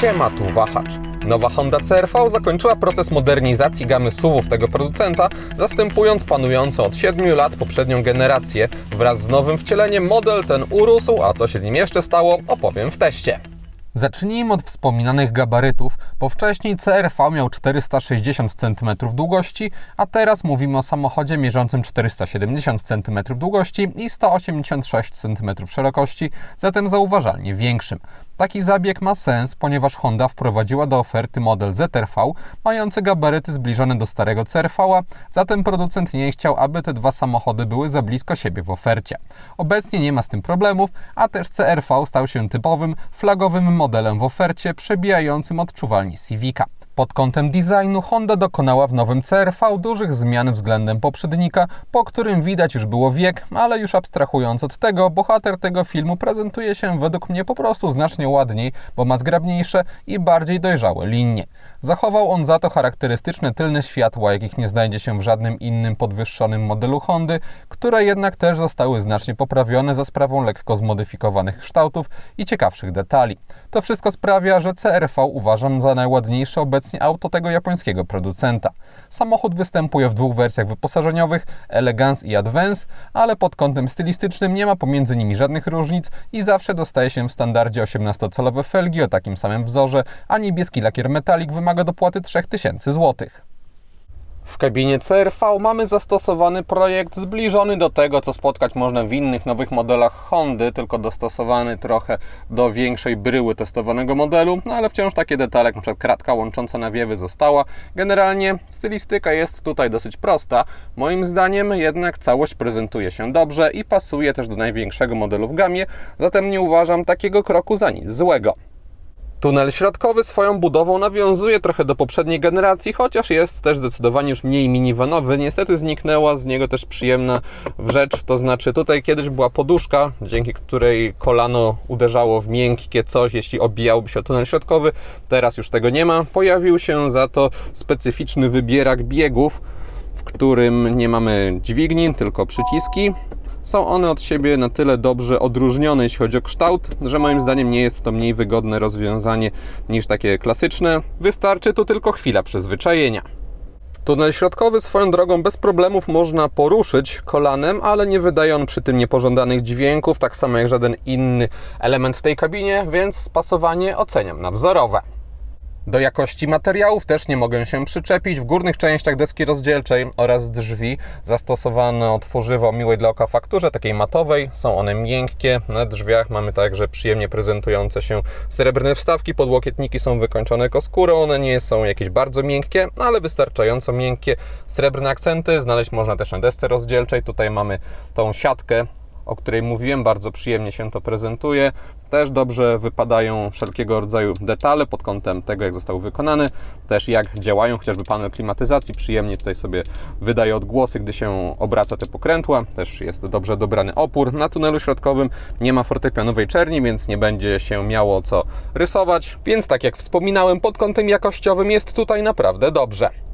Siema, tu Wahacz. Nowa Honda CR-V zakończyła proces modernizacji gamy SUVów tego producenta, zastępując panującą od 7 lat poprzednią generację. Wraz z nowym wcieleniem model ten urósł, a co się z nim jeszcze stało, opowiem w teście. Zacznijmy od wspominanych gabarytów, bo wcześniej CRV miał 460 cm długości, a teraz mówimy o samochodzie mierzącym 470 cm długości i 186 cm szerokości, zatem zauważalnie większym. Taki zabieg ma sens, ponieważ Honda wprowadziła do oferty model ZRV mający gabaryty zbliżone do starego CRV, zatem producent nie chciał, aby te dwa samochody były za blisko siebie w ofercie. Obecnie nie ma z tym problemów, a też CRV stał się typowym, flagowym modelem w ofercie, przebijającym odczuwalnie Civica. Pod kątem designu Honda dokonała w nowym CRV dużych zmian względem poprzednika, po którym widać już było wiek, ale już abstrahując od tego, bohater tego filmu prezentuje się według mnie po prostu znacznie ładniej, bo ma zgrabniejsze i bardziej dojrzałe linie. Zachował on za to charakterystyczne tylne światła, jakich nie znajdzie się w żadnym innym podwyższonym modelu Hondy, które jednak też zostały znacznie poprawione za sprawą lekko zmodyfikowanych kształtów i ciekawszych detali. To wszystko sprawia, że CRV uważam za najładniejsze obecnie auto tego japońskiego producenta. Samochód występuje w dwóch wersjach wyposażeniowych, Elegance i Advance, ale pod kątem stylistycznym nie ma pomiędzy nimi żadnych różnic i zawsze dostaje się w standardzie 18-calowe felgi o takim samym wzorze, a niebieski lakier metalik wymaga dopłaty 3000 zł. W kabinie CRV mamy zastosowany projekt zbliżony do tego, co spotkać można w innych nowych modelach Hondy, tylko dostosowany trochę do większej bryły testowanego modelu, no ale wciąż takie detale, jak kratka łącząca nawiewy została. Generalnie stylistyka jest tutaj dosyć prosta. Moim zdaniem jednak całość prezentuje się dobrze i pasuje też do największego modelu w gamie, zatem nie uważam takiego kroku za nic złego. Tunel środkowy swoją budową nawiązuje trochę do poprzedniej generacji, chociaż jest też zdecydowanie już mniej minivanowy. Niestety zniknęła z niego też przyjemna rzecz, to znaczy tutaj kiedyś była poduszka, dzięki której kolano uderzało w miękkie coś, jeśli obijałoby się o tunel środkowy. Teraz już tego nie ma. Pojawił się za to specyficzny wybierak biegów, w którym nie mamy dźwigni, tylko przyciski. Są one od siebie na tyle dobrze odróżnione, jeśli chodzi o kształt, że moim zdaniem nie jest to mniej wygodne rozwiązanie niż takie klasyczne. Wystarczy tu tylko chwila przyzwyczajenia. Tunel środkowy swoją drogą bez problemów można poruszyć kolanem, ale nie wydaje on przy tym niepożądanych dźwięków, tak samo jak żaden inny element w tej kabinie, więc spasowanie oceniam na wzorowe. Do jakości materiałów też nie mogę się przyczepić. W górnych częściach deski rozdzielczej oraz drzwi zastosowano tworzywo miłej dla oka fakturze, takiej matowej. Są one miękkie. Na drzwiach mamy także przyjemnie prezentujące się srebrne wstawki. Podłokietniki są wykończone koskórą. One nie są jakieś bardzo miękkie, ale wystarczająco miękkie. Srebrne akcenty znaleźć można też na desce rozdzielczej. Tutaj mamy tą siatkę o której mówiłem, bardzo przyjemnie się to prezentuje. Też dobrze wypadają wszelkiego rodzaju detale pod kątem tego, jak zostały wykonane, też jak działają, chociażby panel klimatyzacji przyjemnie tutaj sobie wydaje odgłosy, gdy się obraca te pokrętła. Też jest dobrze dobrany opór. Na tunelu środkowym nie ma fortepianowej czerni, więc nie będzie się miało co rysować. Więc tak jak wspominałem, pod kątem jakościowym jest tutaj naprawdę dobrze.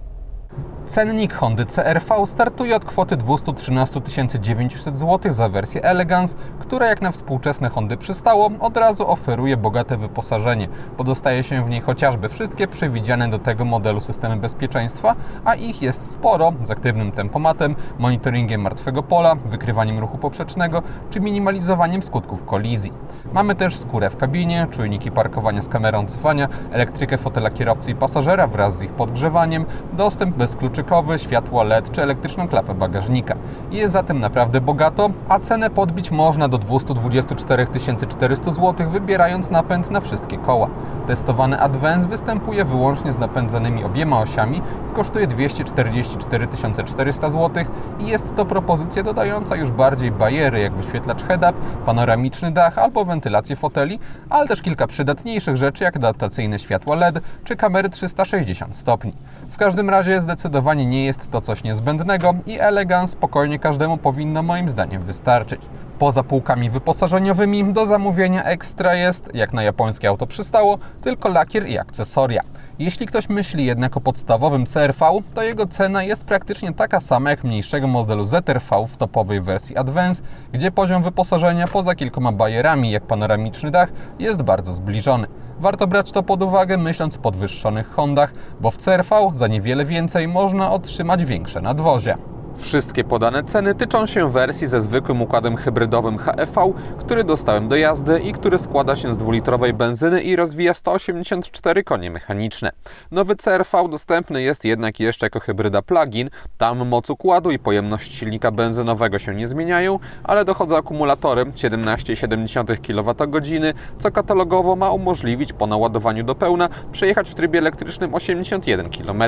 Cennik Hondy CRV startuje od kwoty 213 900 zł za wersję Elegance, która jak na współczesne Hondy przystało, od razu oferuje bogate wyposażenie. Podostaje się w niej chociażby wszystkie przewidziane do tego modelu systemy bezpieczeństwa, a ich jest sporo z aktywnym tempomatem, monitoringiem martwego pola, wykrywaniem ruchu poprzecznego czy minimalizowaniem skutków kolizji. Mamy też skórę w kabinie, czujniki parkowania z kamerą cofania, elektrykę fotela kierowcy i pasażera wraz z ich podgrzewaniem, dostęp bezkluczykowy, światło LED czy elektryczną klapę bagażnika. Jest zatem naprawdę bogato, a cenę podbić można do 224 400 zł, wybierając napęd na wszystkie koła. Testowany Advance występuje wyłącznie z napędzanymi obiema osiami i kosztuje 244 400 zł i jest to propozycja dodająca już bardziej bajery jak wyświetlacz head-up, panoramiczny dach albo wentylację foteli, ale też kilka przydatniejszych rzeczy jak adaptacyjne światła LED czy kamery 360 stopni. W każdym razie zdecydowanie nie jest to coś niezbędnego i elegans spokojnie każdemu powinno moim zdaniem wystarczyć. Poza półkami wyposażeniowymi do zamówienia ekstra jest, jak na japońskie auto przystało, tylko lakier i akcesoria. Jeśli ktoś myśli jednak o podstawowym CRV, to jego cena jest praktycznie taka sama jak mniejszego modelu ZRV w topowej wersji Advance, gdzie poziom wyposażenia poza kilkoma bajerami jak panoramiczny dach jest bardzo zbliżony. Warto brać to pod uwagę myśląc o podwyższonych Hondach, bo w CRV za niewiele więcej można otrzymać większe nadwozie. Wszystkie podane ceny tyczą się wersji ze zwykłym układem hybrydowym HEV, który dostałem do jazdy i który składa się z dwulitrowej benzyny i rozwija 184 konie mechaniczne. Nowy CRV dostępny jest jednak jeszcze jako hybryda plug-in. Tam moc układu i pojemność silnika benzynowego się nie zmieniają, ale dochodzą akumulatory 17,7 kWh, co katalogowo ma umożliwić po naładowaniu do pełna przejechać w trybie elektrycznym 81 km.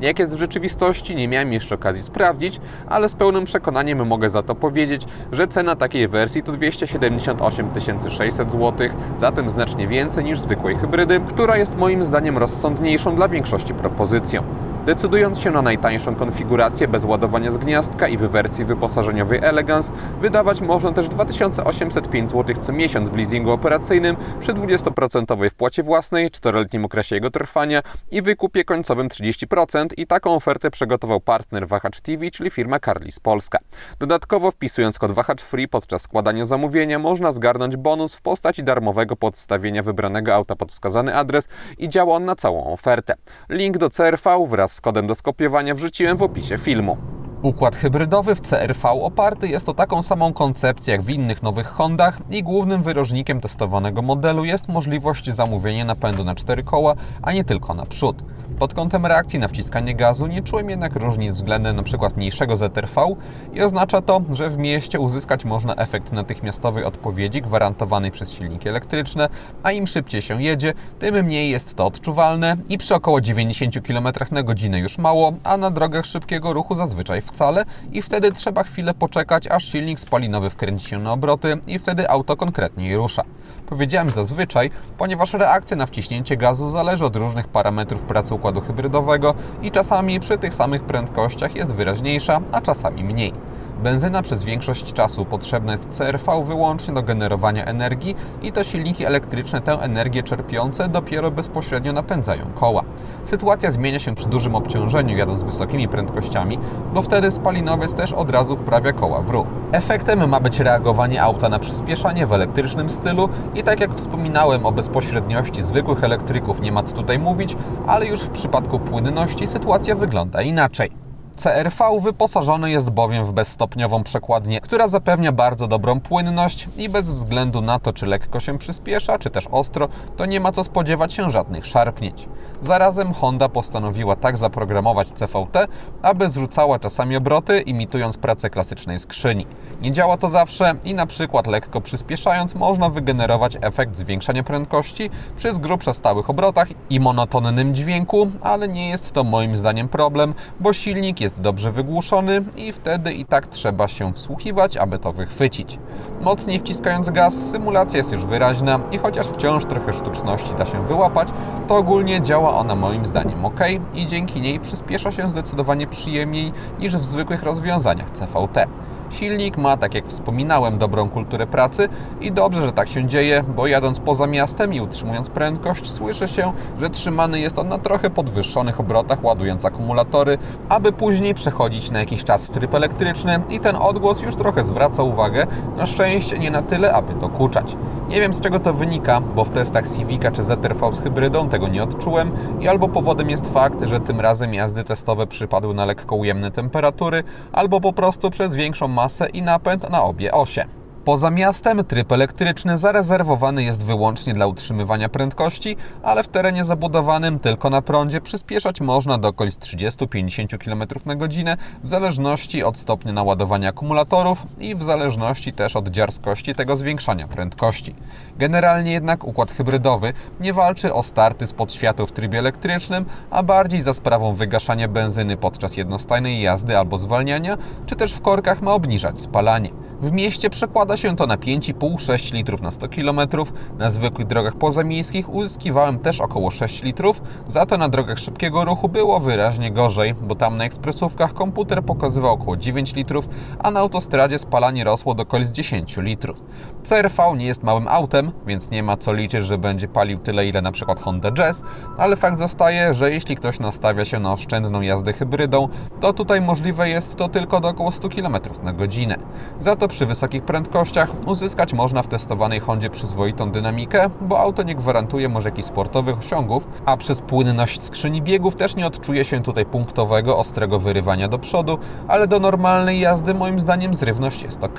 Jak jest w rzeczywistości, nie miałem jeszcze okazji sprawdzić, ale z pełnym przekonaniem mogę za to powiedzieć, że cena takiej wersji to 278 600 zł, zatem znacznie więcej niż zwykłej hybrydy, która jest moim zdaniem rozsądniejszą dla większości propozycją. Decydując się na najtańszą konfigurację bez ładowania z gniazdka i w wersji wyposażeniowej Elegance, wydawać można też 2805 zł co miesiąc w leasingu operacyjnym przy 20% wpłacie własnej, 4-letnim okresie jego trwania i wykupie końcowym 30% i taką ofertę przygotował partner Wahacz TV, czyli firma Carlis Polska. Dodatkowo wpisując kod Wahacz Free podczas składania zamówienia można zgarnąć bonus w postaci darmowego podstawienia wybranego auta pod wskazany adres i działa on na całą ofertę. Link do CRV wraz z kodem do skopiowania wrzuciłem w opisie filmu. Układ hybrydowy w CRV oparty jest o taką samą koncepcję jak w innych nowych Hondach i głównym wyróżnikiem testowanego modelu jest możliwość zamówienia napędu na cztery koła, a nie tylko na przód. Pod kątem reakcji na wciskanie gazu nie czułem jednak różnic względem np. mniejszego ZRV i oznacza to, że w mieście uzyskać można efekt natychmiastowej odpowiedzi gwarantowanej przez silniki elektryczne, a im szybciej się jedzie, tym mniej jest to odczuwalne i przy około 90 km na godzinę już mało, a na drogach szybkiego ruchu zazwyczaj wcale i wtedy trzeba chwilę poczekać, aż silnik spalinowy wkręci się na obroty i wtedy auto konkretniej rusza. Powiedziałem zazwyczaj, ponieważ reakcja na wciśnięcie gazu zależy od różnych parametrów pracy układu hybrydowego i czasami przy tych samych prędkościach jest wyraźniejsza, a czasami mniej. Benzyna przez większość czasu potrzebna jest w CRV wyłącznie do generowania energii i to silniki elektryczne tę energię czerpiące dopiero bezpośrednio napędzają koła. Sytuacja zmienia się przy dużym obciążeniu jadąc wysokimi prędkościami, bo wtedy spalinowiec też od razu wprawia koła w ruch. Efektem ma być reagowanie auta na przyspieszanie w elektrycznym stylu i tak jak wspominałem o bezpośredniości zwykłych elektryków nie ma co tutaj mówić, ale już w przypadku płynności sytuacja wygląda inaczej. CRV wyposażony jest bowiem w bezstopniową przekładnię, która zapewnia bardzo dobrą płynność i bez względu na to, czy lekko się przyspiesza, czy też ostro, to nie ma co spodziewać się żadnych szarpnięć. Zarazem Honda postanowiła tak zaprogramować CVT, aby zrzucała czasami obroty, imitując pracę klasycznej skrzyni. Nie działa to zawsze i na przykład lekko przyspieszając można wygenerować efekt zwiększania prędkości przy z grubsza stałych obrotach i monotonnym dźwięku, ale nie jest to moim zdaniem problem, bo silnik jest dobrze wygłuszony i wtedy i tak trzeba się wsłuchiwać, aby to wychwycić. Mocniej wciskając gaz, symulacja jest już wyraźna i chociaż wciąż trochę sztuczności da się wyłapać, to ogólnie działa ona moim zdaniem ok i dzięki niej przyspiesza się zdecydowanie przyjemniej niż w zwykłych rozwiązaniach CVT. Silnik ma, tak jak wspominałem, dobrą kulturę pracy i dobrze, że tak się dzieje, bo jadąc poza miastem i utrzymując prędkość, słyszy się, że trzymany jest on na trochę podwyższonych obrotach, ładując akumulatory, aby później przechodzić na jakiś czas w tryb elektryczny i ten odgłos już trochę zwraca uwagę, na szczęście nie na tyle, aby dokuczać. Nie wiem z czego to wynika, bo w testach Civica czy ZRV z hybrydą tego nie odczułem i albo powodem jest fakt, że tym razem jazdy testowe przypadły na lekko ujemne temperatury, albo po prostu przez większą masę i napęd na obie osie. Poza miastem tryb elektryczny zarezerwowany jest wyłącznie dla utrzymywania prędkości, ale w terenie zabudowanym tylko na prądzie przyspieszać można do okolic 30-50 km na godzinę w zależności od stopnia naładowania akumulatorów i w zależności też od dziarskości tego zwiększania prędkości. Generalnie jednak układ hybrydowy nie walczy o starty spod światła w trybie elektrycznym, a bardziej za sprawą wygaszania benzyny podczas jednostajnej jazdy albo zwalniania, czy też w korkach ma obniżać spalanie. W mieście przekłada się to na 5,5-6 litrów na 100 km. Na zwykłych drogach pozamiejskich uzyskiwałem też około 6 litrów, za to na drogach szybkiego ruchu było wyraźnie gorzej, bo tam na ekspresówkach komputer pokazywał około 9 litrów, a na autostradzie spalanie rosło do okolic 10 litrów. CRV nie jest małym autem, więc nie ma co liczyć, że będzie palił tyle, ile na przykład Honda Jazz, ale fakt zostaje, że jeśli ktoś nastawia się na oszczędną jazdę hybrydą, to tutaj możliwe jest to tylko do około 100 km na godzinę. Za to przy wysokich prędkościach uzyskać można w testowanej Hondzie przyzwoitą dynamikę, bo auto nie gwarantuje może jakichś sportowych osiągów, a przez płynność skrzyni biegów też nie odczuje się tutaj punktowego, ostrego wyrywania do przodu, ale do normalnej jazdy moim zdaniem zrywność jest ok.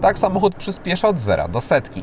Tak samochód przyspiesza od zera do setki.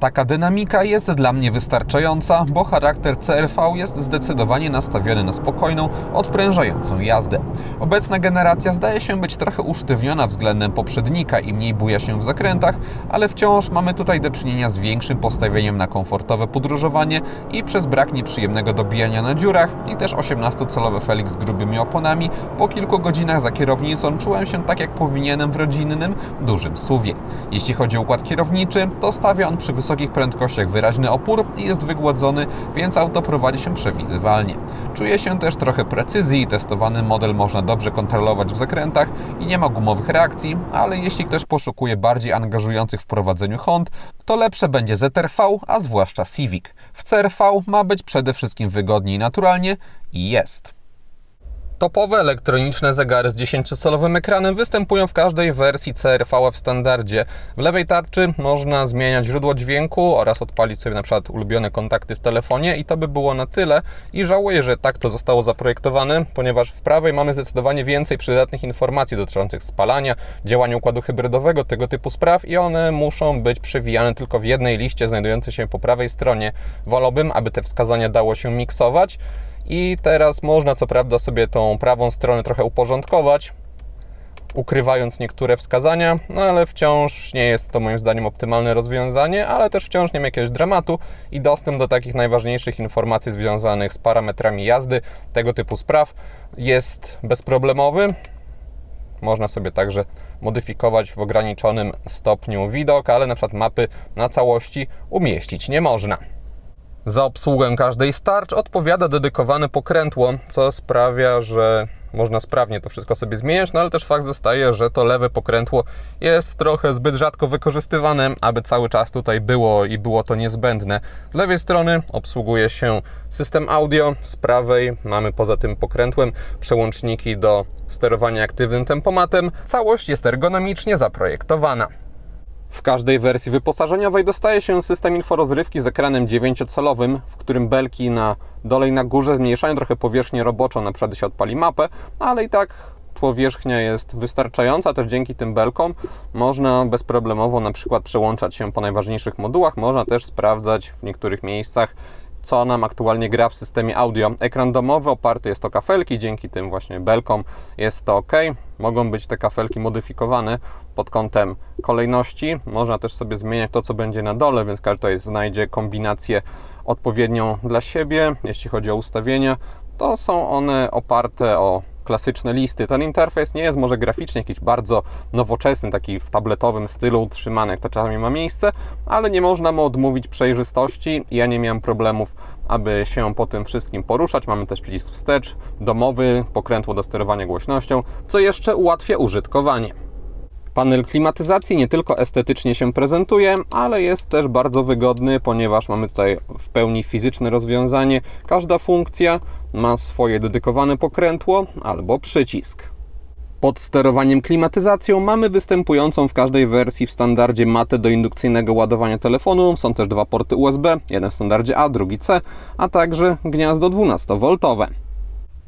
Taka dynamika jest dla mnie wystarczająca, bo charakter CRV jest zdecydowanie nastawiony na spokojną, odprężającą jazdę. Obecna generacja zdaje się być trochę usztywniona względem poprzednika i mniej buja się w zakrętach, ale wciąż mamy tutaj do czynienia z większym postawieniem na komfortowe podróżowanie i przez brak nieprzyjemnego dobijania na dziurach i też 18-calowy Felix z grubymi oponami, po kilku godzinach za kierownicą czułem się tak jak powinienem w rodzinnym, dużym suwie. Jeśli chodzi o układ kierowniczy, to stawia on przy wysokich prędkościach wyraźny opór i jest wygładzony, więc auto prowadzi się przewidywalnie. Czuje się też trochę precyzji testowany model można dobrze kontrolować w zakrętach i nie ma gumowych reakcji, ale jeśli ktoś poszukuje bardziej angażujących w prowadzeniu Hond, to lepsze będzie ZRV, a zwłaszcza Civic. W CRV ma być przede wszystkim wygodniej naturalnie i jest. Topowe elektroniczne zegary z 10-calowym ekranem występują w każdej wersji CRV w standardzie. W lewej tarczy można zmieniać źródło dźwięku oraz odpalić sobie na przykład ulubione kontakty w telefonie i to by było na tyle. I żałuję, że tak to zostało zaprojektowane, ponieważ w prawej mamy zdecydowanie więcej przydatnych informacji dotyczących spalania, działania układu hybrydowego, tego typu spraw i one muszą być przewijane tylko w jednej liście znajdującej się po prawej stronie. Wolałbym, aby te wskazania dało się miksować. I teraz można co prawda sobie tą prawą stronę trochę uporządkować, ukrywając niektóre wskazania, no ale wciąż nie jest to moim zdaniem optymalne rozwiązanie, ale też wciąż nie ma jakiegoś dramatu i dostęp do takich najważniejszych informacji związanych z parametrami jazdy, tego typu spraw jest bezproblemowy. Można sobie także modyfikować w ograniczonym stopniu widok, ale na przykład mapy na całości umieścić nie można. Za obsługę każdej starcz odpowiada dedykowane pokrętło, co sprawia, że można sprawnie to wszystko sobie zmieniać, no ale też fakt zostaje, że to lewe pokrętło jest trochę zbyt rzadko wykorzystywane, aby cały czas tutaj było i było to niezbędne. Z lewej strony obsługuje się system audio, z prawej mamy poza tym pokrętłem przełączniki do sterowania aktywnym tempomatem. Całość jest ergonomicznie zaprojektowana. W każdej wersji wyposażeniowej dostaje się system inforozrywki z ekranem 9-calowym, w którym belki na dole i na górze zmniejszają trochę powierzchnię roboczą, na przykład się odpali mapę, ale i tak powierzchnia jest wystarczająca, też dzięki tym belkom można bezproblemowo na przykład przełączać się po najważniejszych modułach, można też sprawdzać w niektórych miejscach co nam aktualnie gra w systemie audio. Ekran domowy oparty jest o kafelki, dzięki tym właśnie belkom jest to ok. Mogą być te kafelki modyfikowane pod kątem kolejności. Można też sobie zmieniać to, co będzie na dole, więc każdy znajdzie kombinację odpowiednią dla siebie. Jeśli chodzi o ustawienia, to są one oparte o klasyczne listy. Ten interfejs nie jest może graficznie jakiś bardzo nowoczesny, taki w tabletowym stylu utrzymany, jak to czasami ma miejsce, ale nie można mu odmówić przejrzystości. Ja nie miałem problemów, aby się po tym wszystkim poruszać. Mamy też przycisk wstecz, domowy, pokrętło do sterowania głośnością, co jeszcze ułatwia użytkowanie. Panel klimatyzacji nie tylko estetycznie się prezentuje, ale jest też bardzo wygodny, ponieważ mamy tutaj w pełni fizyczne rozwiązanie. Każda funkcja ma swoje dedykowane pokrętło albo przycisk. Pod sterowaniem klimatyzacją mamy występującą w każdej wersji w standardzie matę do indukcyjnego ładowania telefonu. Są też dwa porty USB, jeden w standardzie A, drugi C, a także gniazdo 12V.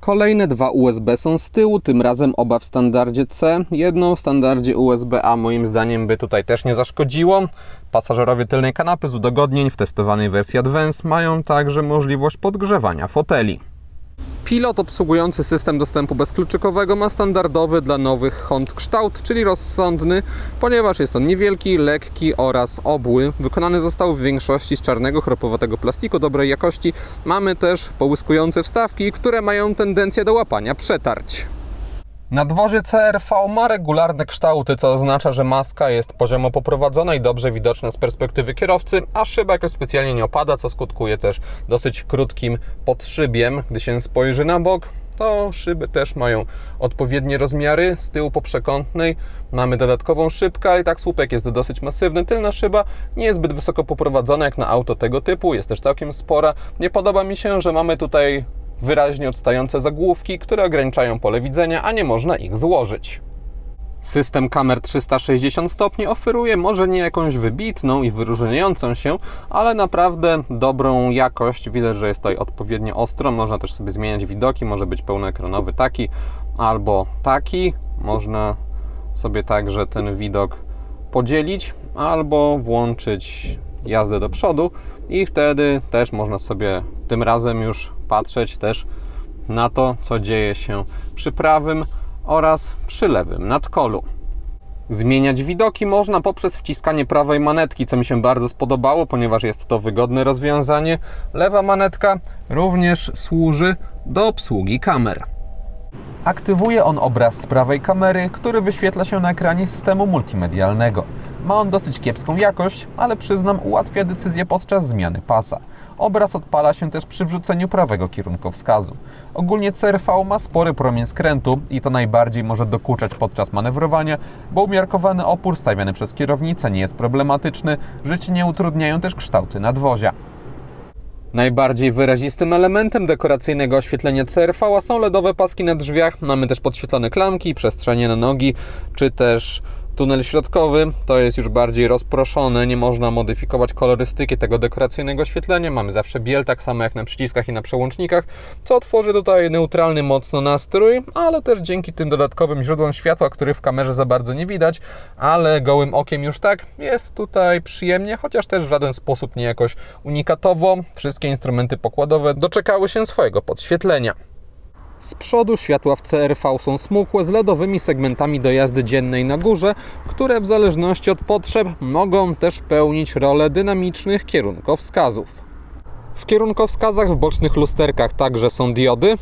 Kolejne dwa USB są z tyłu, tym razem oba w standardzie C. Jedno w standardzie USB-A moim zdaniem by tutaj też nie zaszkodziło. Pasażerowie tylnej kanapy z udogodnień w testowanej wersji Advance mają także możliwość podgrzewania foteli. Pilot obsługujący system dostępu bezkluczykowego ma standardowy dla nowych Hond kształt, czyli rozsądny, ponieważ jest on niewielki, lekki oraz obły. Wykonany został w większości z czarnego, chropowatego plastiku dobrej jakości. Mamy też połyskujące wstawki, które mają tendencję do łapania przetarć. Nadwozie CRV ma regularne kształty, co oznacza, że maska jest poziomo poprowadzona i dobrze widoczna z perspektywy kierowcy, a szyba jakoś specjalnie nie opada, co skutkuje też dosyć krótkim podszybiem. Gdy się spojrzy na bok, to szyby też mają odpowiednie rozmiary. Z tyłu po przekątnej mamy dodatkową szybkę, ale tak słupek jest dosyć masywny. Tylna szyba nie jest zbyt wysoko poprowadzona jak na auto tego typu, jest też całkiem spora. Nie podoba mi się, że mamy tutaj wyraźnie odstające zagłówki, które ograniczają pole widzenia, a nie można ich złożyć. System kamer 360 stopni oferuje może nie jakąś wybitną i wyróżniającą się, ale naprawdę dobrą jakość. Widać, że jest tutaj odpowiednio ostro. Można też sobie zmieniać widoki. Może być pełnoekranowy taki albo taki. Można sobie także ten widok podzielić albo włączyć jazdę do przodu i wtedy też można sobie tym razem już patrzeć też na to, co dzieje się przy prawym oraz przy lewym nadkolu. Zmieniać widoki można poprzez wciskanie prawej manetki, co mi się bardzo spodobało, ponieważ jest to wygodne rozwiązanie. Lewa manetka również służy do obsługi kamer. Aktywuje on obraz z prawej kamery, który wyświetla się na ekranie systemu multimedialnego. Ma on dosyć kiepską jakość, ale przyznam, ułatwia decyzję podczas zmiany pasa. Obraz odpala się też przy wrzuceniu prawego kierunkowskazu. Ogólnie CRV ma spory promień skrętu i to najbardziej może dokuczać podczas manewrowania, bo umiarkowany opór stawiany przez kierownicę nie jest problematyczny, życie nie utrudniają też kształty nadwozia. Najbardziej wyrazistym elementem dekoracyjnego oświetlenia CRV są LEDowe paski na drzwiach. Mamy też podświetlone klamki, przestrzenie na nogi, czy też tunel środkowy. To jest już bardziej rozproszone, nie można modyfikować kolorystyki tego dekoracyjnego oświetlenia. Mamy zawsze biel, tak samo jak na przyciskach i na przełącznikach, co tworzy tutaj neutralny mocno nastrój, ale też dzięki tym dodatkowym źródłom światła, których w kamerze za bardzo nie widać, ale gołym okiem już tak, jest tutaj przyjemnie, chociaż też w żaden sposób nie jakoś unikatowo. Wszystkie instrumenty pokładowe doczekały się swojego podświetlenia. Z przodu światła w CRV są smukłe z LEDowymi segmentami do jazdy dziennej na górze, które w zależności od potrzeb mogą też pełnić rolę dynamicznych kierunkowskazów. W kierunkowskazach w bocznych lusterkach także są diody.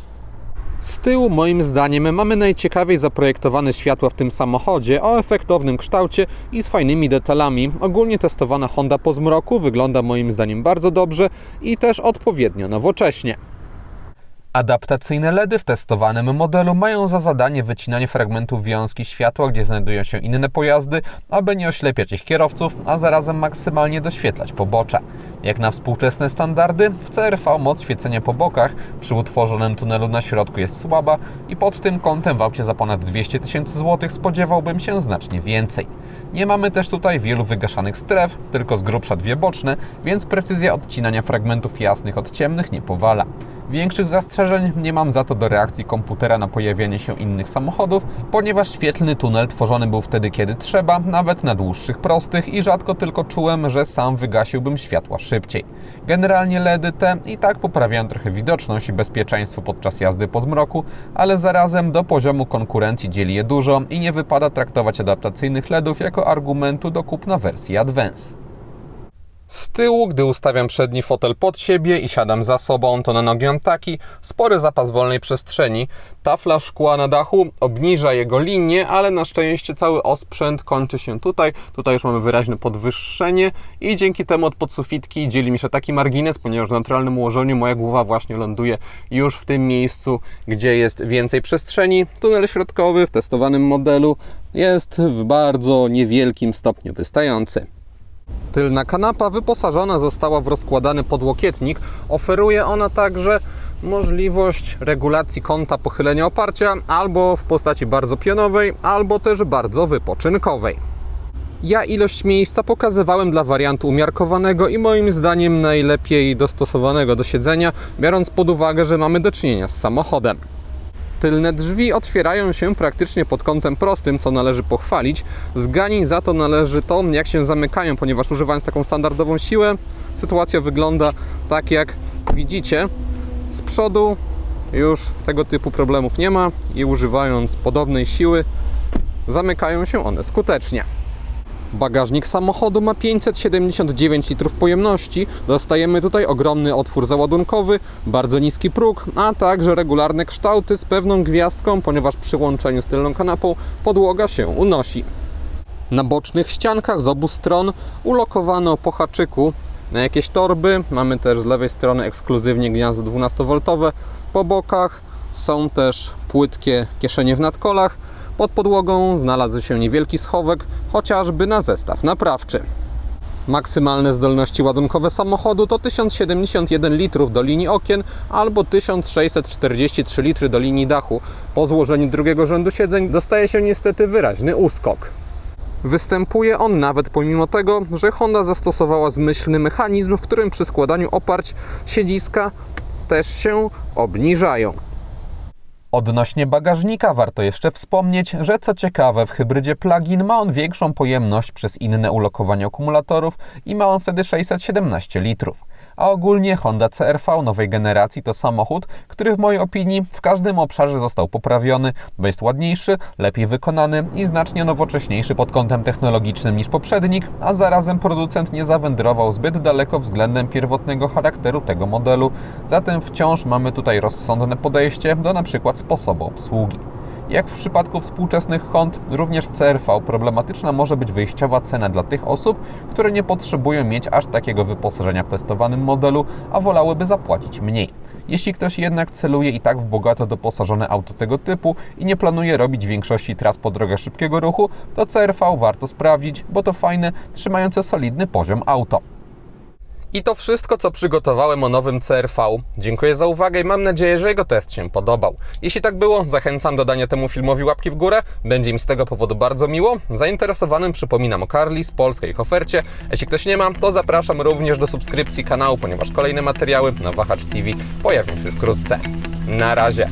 Z tyłu moim zdaniem mamy najciekawiej zaprojektowane światła w tym samochodzie o efektownym kształcie i z fajnymi detalami. Ogólnie testowana Honda po zmroku wygląda moim zdaniem bardzo dobrze i też odpowiednio nowocześnie. Adaptacyjne LEDy w testowanym modelu mają za zadanie wycinanie fragmentów wiązki światła, gdzie znajdują się inne pojazdy, aby nie oślepiać ich kierowców, a zarazem maksymalnie doświetlać pobocze. Jak na współczesne standardy, w CRV moc świecenia po bokach przy utworzonym tunelu na środku jest słaba i pod tym kątem w aucie za ponad 200 tysięcy złotych spodziewałbym się znacznie więcej. Nie mamy też tutaj wielu wygaszanych stref, tylko z grubsza dwie boczne, więc precyzja odcinania fragmentów jasnych od ciemnych nie powala. Większych zastrzeżeń nie mam za to do reakcji komputera na pojawienie się innych samochodów, ponieważ świetlny tunel tworzony był wtedy, kiedy trzeba, nawet na dłuższych prostych i rzadko tylko czułem, że sam wygasiłbym światła szybciej. Generalnie LEDy te i tak poprawiają trochę widoczność i bezpieczeństwo podczas jazdy po zmroku, ale zarazem do poziomu konkurencji dzieli je dużo i nie wypada traktować adaptacyjnych LEDów jako argumentu do kupna wersji Advance. Z tyłu, gdy ustawiam przedni fotel pod siebie i siadam za sobą, to na nogi mam taki spory zapas wolnej przestrzeni. Tafla szkła na dachu obniża jego linię, ale na szczęście cały osprzęt kończy się tutaj. Tutaj już mamy wyraźne podwyższenie i dzięki temu od podsufitki dzieli mi się taki margines, ponieważ w naturalnym ułożeniu moja głowa właśnie ląduje już w tym miejscu, gdzie jest więcej przestrzeni. Tunel środkowy w testowanym modelu jest w bardzo niewielkim stopniu wystający. Tylna kanapa wyposażona została w rozkładany podłokietnik. Oferuje ona także możliwość regulacji kąta pochylenia oparcia albo w postaci bardzo pionowej, albo też bardzo wypoczynkowej. Ja ilość miejsca pokazywałem dla wariantu umiarkowanego i moim zdaniem najlepiej dostosowanego do siedzenia, biorąc pod uwagę, że mamy do czynienia z samochodem. Tylne drzwi otwierają się praktycznie pod kątem prostym, co należy pochwalić. Zganień za to należy to, jak się zamykają, ponieważ używając taką standardową siłę, sytuacja wygląda tak jak widzicie. Z przodu już tego typu problemów nie ma i używając podobnej siły zamykają się one skutecznie. Bagażnik samochodu ma 579 litrów pojemności. Dostajemy tutaj ogromny otwór załadunkowy, bardzo niski próg, a także regularne kształty z pewną gwiazdką, ponieważ przy łączeniu z tylną kanapą podłoga się unosi. Na bocznych ściankach z obu stron ulokowano po haczyku na jakieś torby. Mamy też z lewej strony ekskluzywnie gniazdo 12V. Po bokach są też płytkie kieszenie w nadkolach. Pod podłogą znalazł się niewielki schowek, chociażby na zestaw naprawczy. Maksymalne zdolności ładunkowe samochodu to 1071 litrów do linii okien albo 1643 litry do linii dachu. Po złożeniu drugiego rzędu siedzeń dostaje się niestety wyraźny uskok. Występuje on nawet pomimo tego, że Honda zastosowała zmyślny mechanizm, w którym przy składaniu oparć siedziska też się obniżają. Odnośnie bagażnika warto jeszcze wspomnieć, że co ciekawe w hybrydzie plug-in ma on większą pojemność przez inne ulokowanie akumulatorów i ma on wtedy 617 litrów. A ogólnie Honda CR-V nowej generacji to samochód, który w mojej opinii w każdym obszarze został poprawiony, bo jest ładniejszy, lepiej wykonany i znacznie nowocześniejszy pod kątem technologicznym niż poprzednik, a zarazem producent nie zawędrował zbyt daleko względem pierwotnego charakteru tego modelu, zatem wciąż mamy tutaj rozsądne podejście do np. sposobu obsługi. Jak w przypadku współczesnych Hond, również w CRV problematyczna może być wyjściowa cena dla tych osób, które nie potrzebują mieć aż takiego wyposażenia w testowanym modelu, a wolałyby zapłacić mniej. Jeśli ktoś jednak celuje i tak w bogato doposażone auto tego typu i nie planuje robić większości tras po drogach szybkiego ruchu, to CRV warto sprawdzić, bo to fajne, trzymające solidny poziom auto. I to wszystko, co przygotowałem o nowym CRV. Dziękuję za uwagę i mam nadzieję, że jego test się podobał. Jeśli tak było, zachęcam do dania temu filmowi łapki w górę. Będzie mi z tego powodu bardzo miło. Zainteresowanym przypominam o Carly z polskiej ofercie. Jeśli ktoś nie ma, to zapraszam również do subskrypcji kanału, ponieważ kolejne materiały na Wahacz TV pojawią się wkrótce. Na razie.